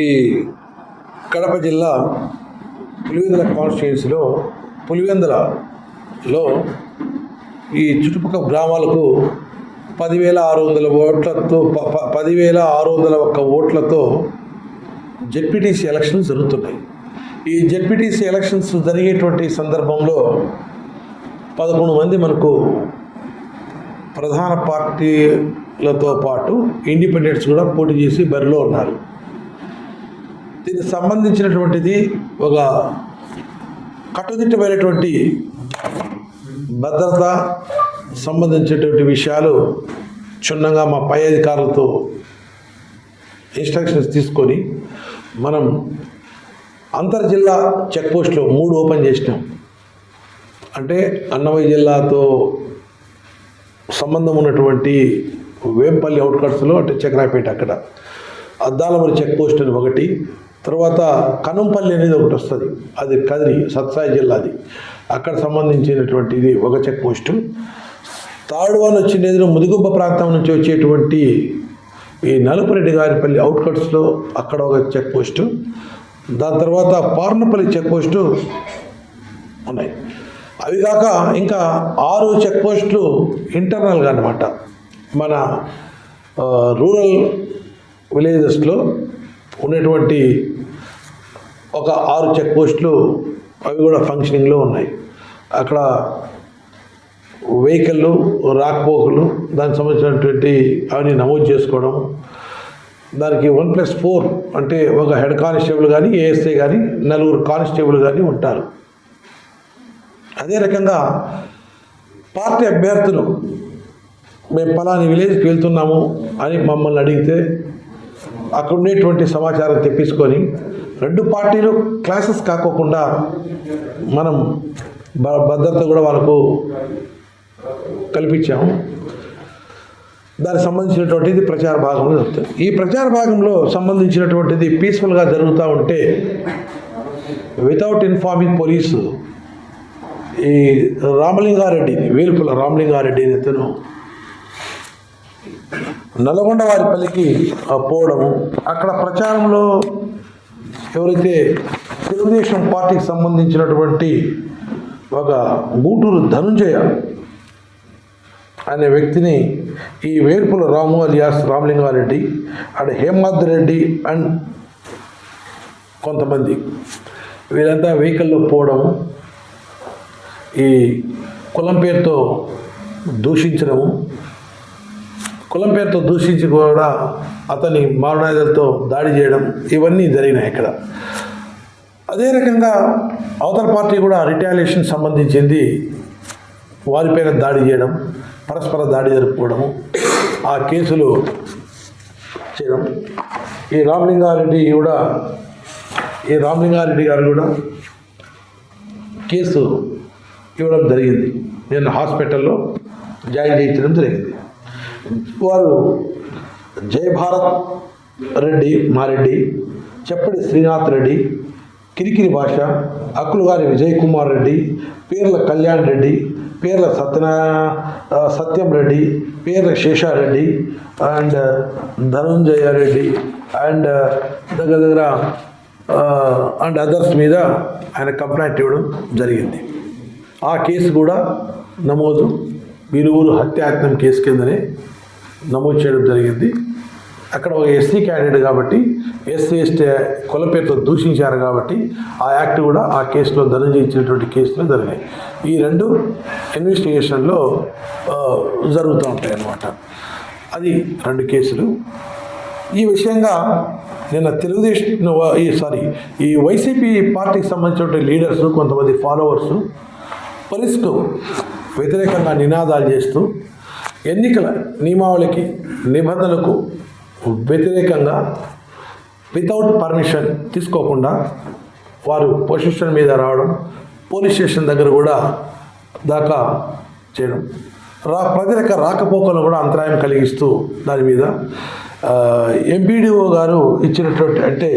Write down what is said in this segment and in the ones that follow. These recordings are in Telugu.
ఈ కడప జిల్లా పులివెందుల కాన్స్టిట్యున్సీలో పులివెందులలో ఈ చుట్టుపక్కల గ్రామాలకు పదివేల ఆరు వందల ఓట్లతో ప- ప- పదివేల ఆరు వందల ఒక్క ఓట్లతో జెడ్పీటీసీ ఎలక్షన్స్ జరుగుతున్నాయి. ఈ జెడ్పీటీసీ ఎలక్షన్స్ జరిగేటువంటి సందర్భంలో పదకొండు మంది మనకు ప్రధాన పార్టీలతో పాటు ఇండిపెండెంట్స్ కూడా పోటీ చేసి బరిలో ఉన్నారు. దీనికి సంబంధించినటువంటిది ఒక కట్టుదిట్టమైనటువంటి భద్రత సంబంధించినటువంటి విషయాలు క్షుణ్ణంగా మా పై అధికారులతో ఇన్స్ట్రక్షన్స్ తీసుకొని మనం అంతర్జిల్లా చెక్పోస్ట్లో మూడు ఓపెన్ చేసినాం. అంటే అన్నమయ్య జిల్లాతో సంబంధం ఉన్నటువంటి వేంపల్లి అవుట్కట్స్లో అంటే చక్రాయపేట అక్కడ. అద్దాలమరి చెక్ పోస్ట్ అని ఒకటి తర్వాత కనంపల్లి అనేది ఒకటి వస్తుంది. అది కదిరి సత్సాయి జిల్లాది అక్కడ సంబంధించినటువంటి ఇది ఒక చెక్ పోస్టు. తాడువాన్ వన్ ముదిగుబ్బ ప్రాంతం నుంచి వచ్చేటువంటి ఈ నలుపురెడ్డి గారిపల్లి అవుట్కట్స్లో అక్కడ ఒక చెక్ పోస్టు. దాని తర్వాత పార్నపల్లి చెక్ పోస్టు ఉన్నాయి. అవి కాక ఇంకా ఆరు చెక్ పోస్టులు ఇంటర్నల్గా అనమాట మన రూరల్ విలేజెస్లో ఉన్నటువంటి ఒక ఆరు చెక్ పోస్టులు అవి కూడా ఫంక్షనింగ్లో ఉన్నాయి. అక్కడ వెహికల్లు రాకపోకలు దానికి సంబంధించినటువంటి అవన్నీ నమోదు చేసుకోవడం. దానికి వన్ ప్లస్ ఫోర్ అంటే ఒక హెడ్ కానిస్టేబుల్ కానీ ఏఎస్ఏ కానీ నలుగురు కానిస్టేబుల్ కానీ ఉంటారు. అదే రకంగా పార్టీ అభ్యర్థులు మేము పలాని విలేజ్కి వెళ్తున్నాము అని మమ్మల్ని అడిగితే అక్కడ ఉండేటువంటి సమాచారం తెప్పించుకొని రెండు పార్టీలు క్లాసెస్ కాకోకుండా మనం భ- భద్రత కూడా వాళ్ళకు కల్పించాము. దానికి సంబంధించినటువంటిది ప్రచార భాగంలో జరుగుతుంది. ఈ ప్రచార భాగంలో సంబంధించినటువంటిది పీస్ఫుల్గా జరుగుతూ ఉంటే వితౌట్ ఇన్ఫార్మింగ్ పోలీసు ఈ రామలింగారెడ్డి వేలుపుల రామలింగారెడ్డి అనే ఇతను నల్గొండ వారిపల్లికి ఆ, పోవడము అక్కడ ప్రచారంలో ఎవరైతే తెలుగుదేశం పార్టీకి సంబంధించినటువంటి ఒక గూటూరు ధనుంజయ అనే వ్యక్తిని ఈ Verpula Ramu alias Ramalingareddy and Hemad Reddy and కొంతమంది వీరంతా వెహికల్లో పోవడము ఈ కులం పేరుతో దూషించడము కులం పేరుతో దూషించి కూడా అతని మారణాయుధాలతో దాడి చేయడం ఇవన్నీ జరిగినాయి ఇక్కడ. అదే రకంగా అవతల పార్టీ కూడా రిటాలియేషన్ సంబంధించింది వారిపైన దాడి చేయడం పరస్పర దాడి జరుపుకోవడము ఆ కేసులు చేయడం. ఈ రామలింగారెడ్డి కూడా ఈ రామలింగారెడ్డి గారు కూడా కేసు ఇవ్వడం జరిగింది. నేను హాస్పిటల్లో జాయిన్ చేయించడం జరిగింది. వారు జయభారత్ రెడ్డి మారెడ్డి చెప్పడి శ్రీనాథ్ రెడ్డి కిరికిరి భాష అక్కులుగారి విజయ్ కుమార్ రెడ్డి పేర్ల కళ్యాణ్ రెడ్డి పేర్ల సత్యన సత్యం రెడ్డి పేర్ల శేషారెడ్డి అండ్ ధనంజయ రెడ్డి అండ్ దగ్గర దగ్గర అండ్ అదర్స్ మీద ఆయన కంప్లైంట్ ఇవ్వడం జరిగింది. ఆ కేసు కూడా నమోదు. వీరువురు హత్యాయత్నం కేసు కిందనే నమోదు చేయడం జరిగింది. అక్కడ ఒక ఎస్సీ క్యాండిడేట్ కాబట్టి ఎస్సీ ఎస్టీ కుల పేరుతో దూషించారు కాబట్టి ఆ యాక్ట్ కూడా ఆ కేసులో ధనంజయ ఇచ్చినటువంటి కేసులో జరిగాయి. ఈ రెండు ఇన్వెస్టిగేషన్లో జరుగుతూ ఉంటాయి అన్నమాట. అది రెండు కేసులు. ఈ విషయంగా నిన్న తెలుగుదేశం ఈ సారీ ఈ వైసీపీ పార్టీకి సంబంధించిన లీడర్స్ కొంతమంది ఫాలోవర్స్ పోలీసుకు వ్యతిరేకంగా నినాదాలు చేస్తూ ఎన్నికల నియమావళికి నిబంధనలకు వ్యతిరేకంగా వితౌట్ పర్మిషన్ తీసుకోకుండా వారు పొజిషన్ మీద రావడం పోలీస్ స్టేషన్ దగ్గర కూడా దాకా చేయడం. రా ప్రతి రక రాకపోకలు కూడా అంతరాయం కలిగిస్తూ దాని మీద ఎంపీడీఓ గారు ఇచ్చినటువంటి అంటే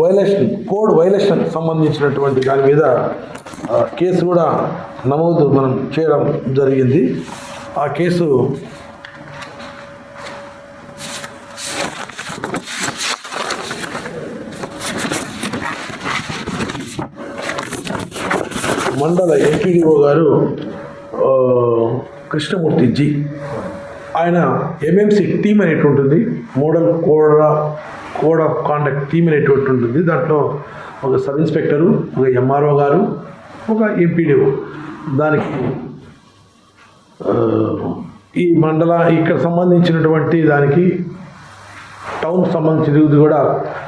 వైలేషన్ కోడ్ వైలేషన్ సంబంధించినటువంటి దాని మీద కేసు కూడా నమోదు మనం చేయడం జరిగింది. ఆ కేసు మండల ఎంపీడీఓ గారు కృష్ణమూర్తి జీ. ఆయన ఎంఎంసీ టీమ్ అనేటు ఉంటుంది మోడల్ కోడ కోడ్ ఆఫ్ కాండక్ట్ టీం అనేటువంటి ఉంటుంది దాంట్లో ఒక సబ్ ఇన్స్పెక్టరు ఒక ఎంఆర్ఓ గారు ఒక ఎంపీడీఓ దానికి ఈ మండల ఇక్కడ సంబంధించినటువంటి దానికి టౌన్ సంబంధించినది కూడా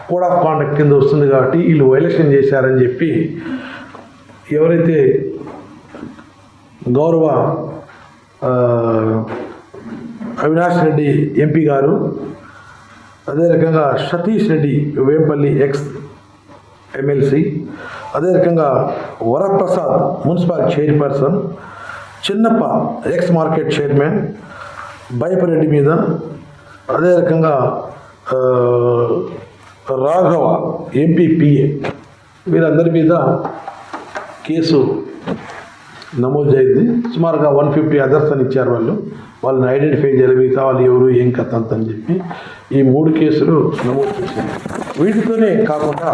కోడ్ ఆఫ్ కాండక్ట్ కింద వస్తుంది కాబట్టి వీళ్ళు వైలేషన్ చేశారని చెప్పి ఎవరైతే గౌరవ అవినాష్ రెడ్డి ఎంపీ గారు అదే రకంగా సతీష్ రెడ్డి వేంపల్లి ఎక్స్ ఎమ్మెల్సీ అదే రకంగా Varaprasad municipal chairperson Chinnappa ex market chairman Baipareddy మీద. అదే రకంగా రాఘవ ఎంపీపీఏ వీరందరి మీద కేసు నమోదు అయింది సుమారుగా వన్ ఫిఫ్టీ అదర్స్ అని ఇచ్చారు వాళ్ళు. వాళ్ళని ఐడెంటిఫై చేయాలి మిగతా వాళ్ళు ఎవరు ఏం కథ అంత అని చెప్పి ఈ మూడు కేసులు నమోదు చేశారు. వీటితోనే కాకుండా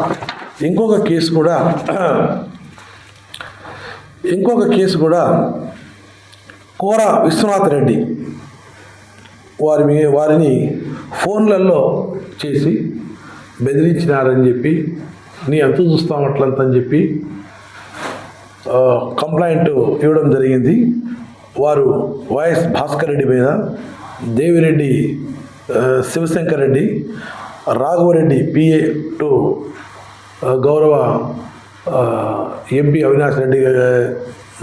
ఇంకొక కేసు కూడా ఇంకొక కేసు కూడా కోర విశ్వనాథ్ రెడ్డి వారి మీ వారిని ఫోన్లలో చేసి బెదిరించినారని చెప్పి నీ అంతు చూస్తాం అట్లంతని చెప్పి కంప్లైంట్ ఇవ్వడం జరిగింది. వారు వైఎస్ భాస్కర్ రెడ్డి మీద దేవిరెడ్డి శివశంకర్ రెడ్డి రాఘవరెడ్డి పిఏ టు గౌరవ ఎంపీ అవినాష్ రెడ్డి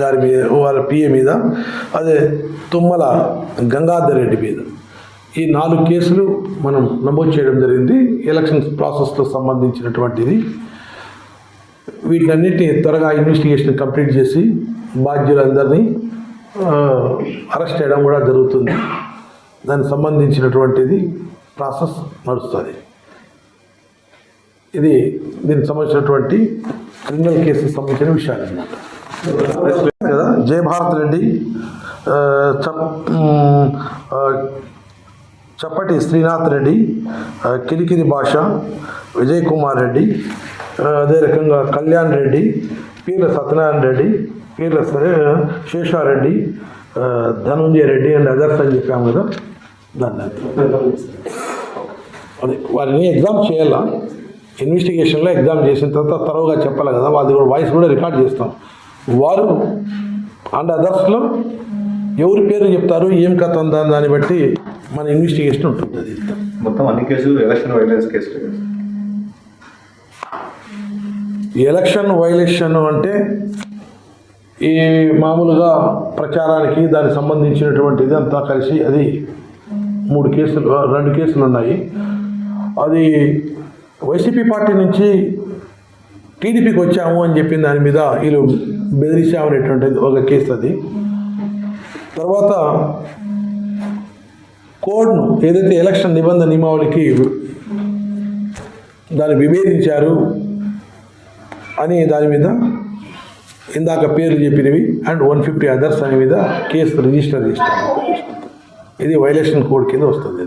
గారి మీద వాళ్ళ పిఏ మీద అదే తుమ్మల గంగాధర్ రెడ్డి మీద. ఈ నాలుగు కేసులు మనం నమోదు చేయడం జరిగింది. ఎలక్షన్ ప్రాసెస్తో సంబంధించినటువంటిది. వీటినన్నిటిని త్వరగా ఇన్వెస్టిగేషన్ కంప్లీట్ చేసి బాధ్యులందరినీ అరెస్ట్ చేయడం కూడా జరుగుతుంది. దానికి సంబంధించినటువంటిది ప్రాసెస్ నడుస్తుంది. ఇది దీనికి సంబంధించినటువంటి క్రిమినల్ కేసుకి సంబంధించిన విషయాలు అన్నమాట. జయభారత్ రెడ్డి చప్పటి శ్రీనాథ్ రెడ్డి కిరికిరి భాష విజయ్ కుమార్ రెడ్డి అదే రకంగా కళ్యాణ్ రెడ్డి పీర్ల సత్యనారాయణ రెడ్డి పీర్ల సరే- శేషారెడ్డి ధనుంజయ రెడ్డి అండ్ అదర్స్ అని చెప్పాము కదా. దాన్ని అదే వారిని ఎగ్జామ్ చేయాలా? ఇన్వెస్టిగేషన్లో ఎగ్జామ్ చేసిన తర్వాత తరువుగా చెప్పాలి కదా వాళ్ళది కూడా వాయిస్ కూడా రికార్డ్ చేస్తాం. వారు అండ్ అదర్స్లో ఎవరి పేరు చెప్తారు ఏం కథ ఉందా దాన్ని బట్టి మన ఇన్వెస్టిగేషన్ ఉంటుంది అది మొత్తం అన్ని కేసులు ఎలక్షన్ వైలెన్స్ కేసులు. ఎలక్షన్ వైలేషన్ అంటే ఈ మామూలుగా ప్రచారానికి దానికి సంబంధించినటువంటిది అంతా కలిసి అది మూడు కేసులు రెండు కేసులు ఉన్నాయి అది వైసీపీ పార్టీ నుంచి టీడీపీకి వచ్చాము అని చెప్పిన దాని మీద వీళ్ళు బెదిరించామనేటువంటిది ఒక కేసు అది. తర్వాత కోడ్ను ఏదైతే ఎలక్షన్ నిబంధన నియమావళికి దాన్ని విభేదించారు అని దాని మీద ఇందాక పేర్లు చెప్పినవి అండ్ వన్ ఫిఫ్టీ అదర్స్ అనే మీద కేసు రిజిస్టర్ చేస్తారు. ఇది వైలేషన్ కోడ్ కింద వస్తుంది